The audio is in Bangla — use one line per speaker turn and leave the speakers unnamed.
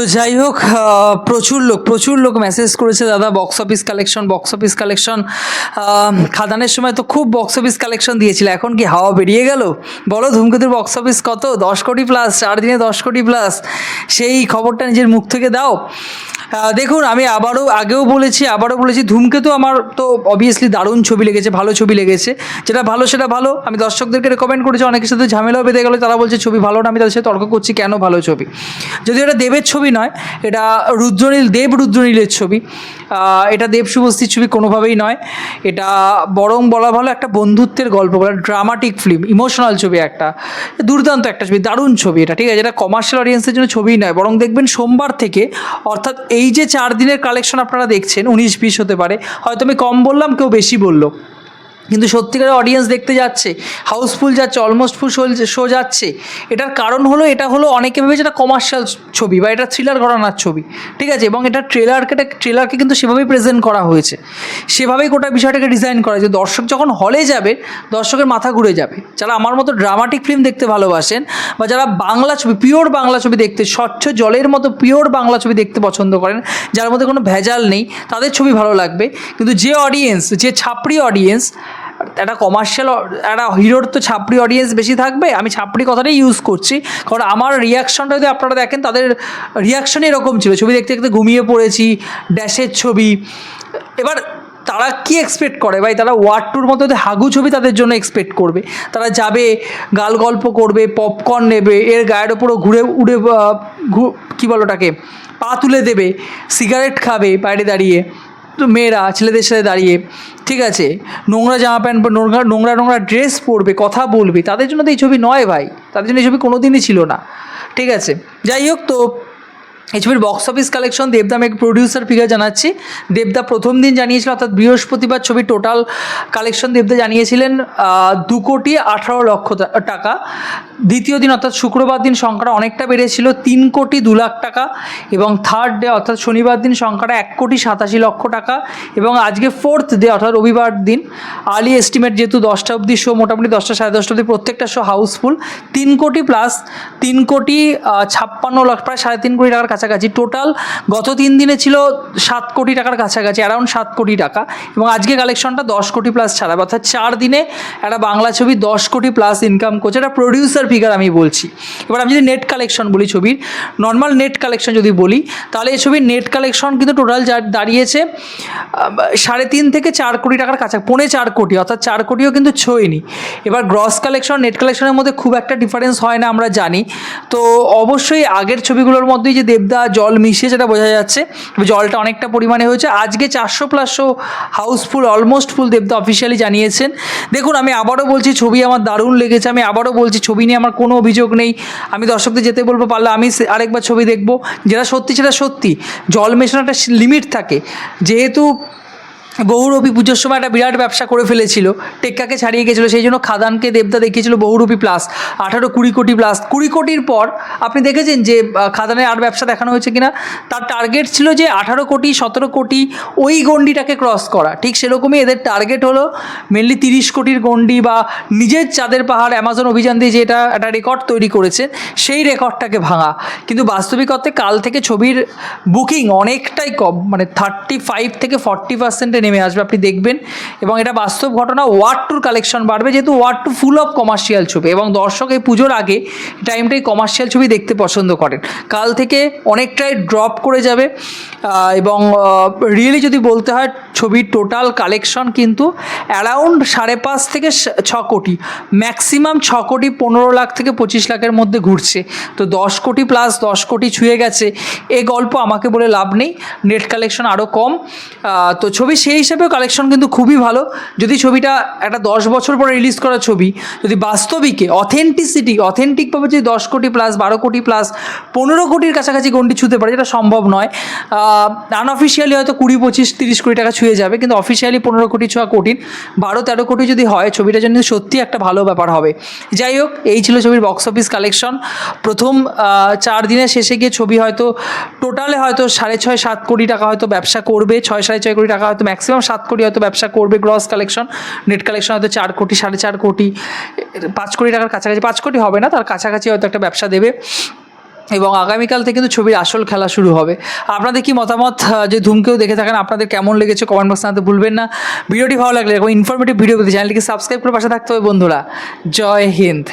তো যাই হোক প্রচুর লোক প্রচুর লোক মেসেজ করেছে দাদা box office collection box office collection খাদানের সময় তো খুব বক্স অফিস কালেকশন দিয়েছিল, এখন কি হাওয়া বেরিয়ে গেল? বলো, ধূমকেতুর বক্স অফিস কত? দশ কোটি প্লাস চার দিনে দশ কোটি প্লাস সেই খবরটা নিজের মুখ থেকে দাও। দেখুন, আমি আবারও আগেও বলেছি, আবারও বলেছি, ধূমকেতু আমার তো অবভিয়াসলি দারুণ ছবি লেগেছে, ভালো ছবি লেগেছে। যেটা ভালো, সেটা ভালো। আমি দর্শকদেরকে রেকমেন্ড করেছি, অনেকের সাথে ঝামেলাও বেঁধে গেলো, তারা বলছে, ছবি ভালো না, আমি তাদের সাথে তর্ক করছি, কেন ভালো ছবি? যদিও এটা দেবের ছবি নয়, এটা রুদ্রনীল, দেব রুদ্রনীলের ছবি। এটা দেব শুভশ্রীর ছবি কোনোভাবেই নয়। এটা বরং বলা ভালো একটা বন্ধুত্বের গল্প, বলা ড্রামাটিক ফিল্ম ইমোশনাল ছবি একটা, দুর্দান্ত একটা ছবি, দারুণ ছবি এটা, ঠিক আছে? এটা কমার্শিয়াল অডিয়েন্সের জন্য ছবি নয়, বরং দেখবেন সোমবার থেকে, অর্থাৎ এই যে চার দিনের কালেকশন আপনারা দেখছেন, উনিশ, বিশ হতে পারে। হয়তো আমি কম বললাম, কেউ বেশি বলল। কিন্তু সত্যিকারের অডিয়েন্স দেখতে যাচ্ছে হাউসফুল যাচ্ছে অলমোস্ট ফুল শো যাচ্ছে, এটার কারণ হলো, এটা হলো অনেকে ভেবেছে এটা কমার্শিয়াল ছবি বা এটা থ্রিলার ঘরানার ছবি, ঠিক আছে? এবং এটা ট্রেলারকে ট্রেলারকে কিন্তু সেভাবেই প্রেজেন্ট করা হয়েছে। সেভাবেই গোটা বিষয়টাকে ডিজাইন করা হয়েছে। দর্শক যখন হলে যাবে, দর্শকের মাথা ঘুরে যাবে। যারা আমার মতো ড্রামাটিক ফিল্ম দেখতে ভালোবাসেন বা যারা বাংলা ছবি পিওর বাংলা ছবি দেখতে, স্বচ্ছ জলের মতো পিওর বাংলা ছবি দেখতে পছন্দ করেন, যার মধ্যে কোনো ভেজাল নেই, তাদের ছবি ভালো লাগবে। কিন্তু যে অডিয়েন্স যে ছাপড়ি অডিয়েন্স একটা কমার্শিয়াল একটা হিরোর তো ছাপড়ি অডিয়েন্স বেশি থাকবে, আমি ছাপড়ি কথাটাই ইউজ করছি। কারণ আমার রিয়াকশনটা যদি আপনারা দেখেন, তাদের রিয়াকশনই এরকম ছিল। ছবি দেখতে দেখতে ঘুমিয়ে পড়েছি, ড্যাশের ছবি। এবার তারা কি এক্সপেক্ট করে? ভাই, তারা ওয়ার্ড টুর মতো হাগু ছবি তাদের জন্য এক্সপেক্ট করবে। তারা যাবে, গাল গল্প করবে পপকর্ন নেবে, এর গায়ের ওপরও ঘুরে, উড়ে কী বলো ওটাকে? পা তুলে দেবে সিগারেট খাবে বাইরে দাঁড়িয়ে। মেয়েরা, ছেলেদের সাথে দাঁড়িয়ে, ঠিক আছে? নোংরা জামা প্যান্ট, নোংরা নোংরা নোংরা ড্রেস পরবে, কথা বলবে, তাদের জন্য তো এই ছবি নয় ভাই, তাদের জন্য এই ছবি কোনো দিনই ছিল না, ঠিক আছে? যাই হোক, তো এই ছবির বক্স অফিস কালেকশন দেবদা আমি প্রডিউসার ফিগার জানাচ্ছি। দেবদা প্রথম দিন জানিয়েছিল, অর্থাৎ বৃহস্পতিবার ছবি টোটাল কালেকশন দেবদা জানিয়েছিলেন দু কোটি আঠারো লক্ষ টাকা। দ্বিতীয় দিন, অর্থাৎ শুক্রবার দিন সংখ্যাটা অনেকটা বেড়েছিল, তিন কোটি দু লাখ টাকা এবং থার্ড ডে অর্থাৎ শনিবার দিন সংখ্যাটা এক কোটি সাতাশি লক্ষ টাকা এবং আজকে ফোর্থ ডে অর্থাৎ রবিবার দিন। আর্লি এস্টিমেট যেহেতু দশটা অবধি শো মোটামুটি দশটা সাড়ে দশটা অবধি প্রত্যেকটা শো হাউসফুল তিন কোটি প্লাস তিন কোটি ছাপ্পান্ন লাখ, প্রায় সাড়ে তিন কোটি টাকার কাছাকাছি। টোটাল গত তিন দিনে ছিল সাত কোটি টাকার কাছাকাছি অ্যারাউন্ড সাত কোটি টাকা। এবং আজকে কালেকশনটা দশ কোটি প্লাস ছাড়াবে অর্থাৎ চার দিনে একটা বাংলা ছবি দশ কোটি প্লাস ইনকাম করছে। এটা প্রডিউসার ফিগার আমি বলছি। এবার আমি যদি নেট কালেকশন বলি ছবির নর্মাল নেট কালেকশন যদি বলি, তাহলে এই ছবির নেট কালেকশন কিন্তু টোটাল দাঁড়িয়েছে সাড়ে তিন থেকে চার কোটি টাকার কাছা পৌনে চার কোটি, অর্থাৎ চার কোটিও কিন্তু ছোঁয়নি। এবার গ্রস কালেকশন নেট কালেকশনের মধ্যে খুব একটা ডিফারেন্স হয় না আমরা জানি। তো অবশ্যই আগের ছবিগুলোর মধ্যেই যে দেবদা জল মিশিয়ে যেটা বোঝা যাচ্ছে, জলটা অনেকটা পরিমাণে হয়েছে। আজকে চারশো প্লাসশো হাউসফুল অলমোস্ট ফুল দেবদা অফিসিয়ালি জানিয়েছেন। দেখুন, আমি আবারও বলছি, ছবি আমার দারুণ লেগেছে। আমি আবারও বলছি, ছবি নিয়ে আমার কোনো অভিযোগ নেই। আমি দর্শকদের যেতে বলব, পারলে আমি আরেকবার ছবি দেখব। যেটা সত্যি, সেটা সত্যি। জল মেশানোটা লিমিট থাকে। যেহেতু বহুরূপী পুজোর সময় একটা বিরাট ব্যবসা করে ফেলেছিল। টেক্কাকে ছাড়িয়ে গেছিল সেই জন্য খাদানকে দেবদা দেখিয়েছিল বহুরূপী প্লাস। আঠারো কুড়ি কোটি প্লাস। কুড়ি কোটির পর আপনি দেখেছেন যে খাদানের আর ব্যবসা দেখানো হয়েছে কিনা? তার টার্গেট ছিল যে আঠারো কোটি, সতেরো কোটি ওই গন্ডিটাকে ক্রস করা। ঠিক সেরকমই এদের টার্গেট হলো মেনলি তিরিশ কোটির গন্ডি বা নিজের চাঁদের পাহাড় অ্যামাজন অভিযান দিয়ে যেটা একটা রেকর্ড তৈরি করেছে, সেই রেকর্ডটাকে ভাঙা। কিন্তু বাস্তবিক অর্থে কাল থেকে ছবির বুকিং অনেকটাই কম মানে থার্টি ফাইভ থেকে ফর্টি পার্সেন্টে নেমে আসবে, আপনি দেখবেন। এবং এটা বাস্তব ঘটনা ওয়ার্ড টুর কালেকশন বাড়বে, যেহেতু word to full of commercial ছবি। এবং দর্শক এই পুজোর আগে টাইমটাই কমার্শিয়াল ছবি দেখতে পছন্দ করেন। কাল থেকে অনেকটাই ড্রপ করে যাবে। এবং রিয়েলি যদি বলতে হয় ছবির টোটাল কালেকশন কিন্তু অ্যারাউন্ড সাড়ে পাঁচ থেকে ছ কোটি। ম্যাক্সিমাম ছ কোটি পনেরো লাখ থেকে পঁচিশ লাখের মধ্যে ঘুরছে। তো দশ কোটি প্লাস দশ কোটি ছুঁয়ে গেছে। এ গল্প আমাকে বলে লাভ নেই। নেট কালেকশন আরও কম। তো ছবি সেই হিসেবেও কালেকশন কিন্তু খুবই ভালো। যদি ছবিটা একটা দশ বছর পরে রিলিজ করা ছবি, যদি বাস্তবিকে অথেন্টিসিটি অথেন্টিকভাবে যদি দশ কোটি প্লাস বারো কোটি প্লাস পনেরো কোটির কাছাকাছি গন্ডি ছুঁতে পারে, যেটা সম্ভব নয় আনঅফিসিয়ালি হয়তো কুড়ি, পঁচিশ, তিরিশ কোটি টাকা ছুঁয়ে যাবে, কিন্তু অফিসিয়ালি পনেরো কোটি ছোঁয়া কঠিন, বারো তেরো কোটি যদি হয় ছবিটার জন্য সত্যি একটা ভালো ব্যাপার হবে। যাই হোক, এই ছিল ছবির বক্স অফিস কালেকশন প্রথম চার দিনের শেষে গিয়ে ছবি হয়তো টোটালে হয়তো সাড়ে ছয়, সাত কোটি টাকা হয়তো ব্যবসা করবে, ছয়, সাড়ে ছয় কোটি টাকা হয়তো ম্যাক্সিমাম সাত কোটি হয়তো ব্যবসা করবে গ্রস কালেকশন নেট কালেকশন হয়তো চার কোটি, সাড়ে চার কোটি, পাঁচ কোটি টাকার কাছাকাছি, পাঁচ কোটি হবে না, তার কাছাকাছি হয়তো একটা ব্যবসা দেবে। এবং আগামীকাল থেকে কিন্তু ছবির আসল খেলা শুরু হবে। আপনাদের কি মতামত? যে ধুমকেও দেখে থাকেন, আপনাদের কেমন লেগেছে কমেন্ট বক্সে জানাতে ভুলবেন না। ভিডিওটি ভালো লাগলে এবং ইনফরমেটিভ ভিডিও চ্যানেলটিকে সাবস্ক্রাইব করে পাশে থাকতে হবে বন্ধুরা। জয় হিন্দ।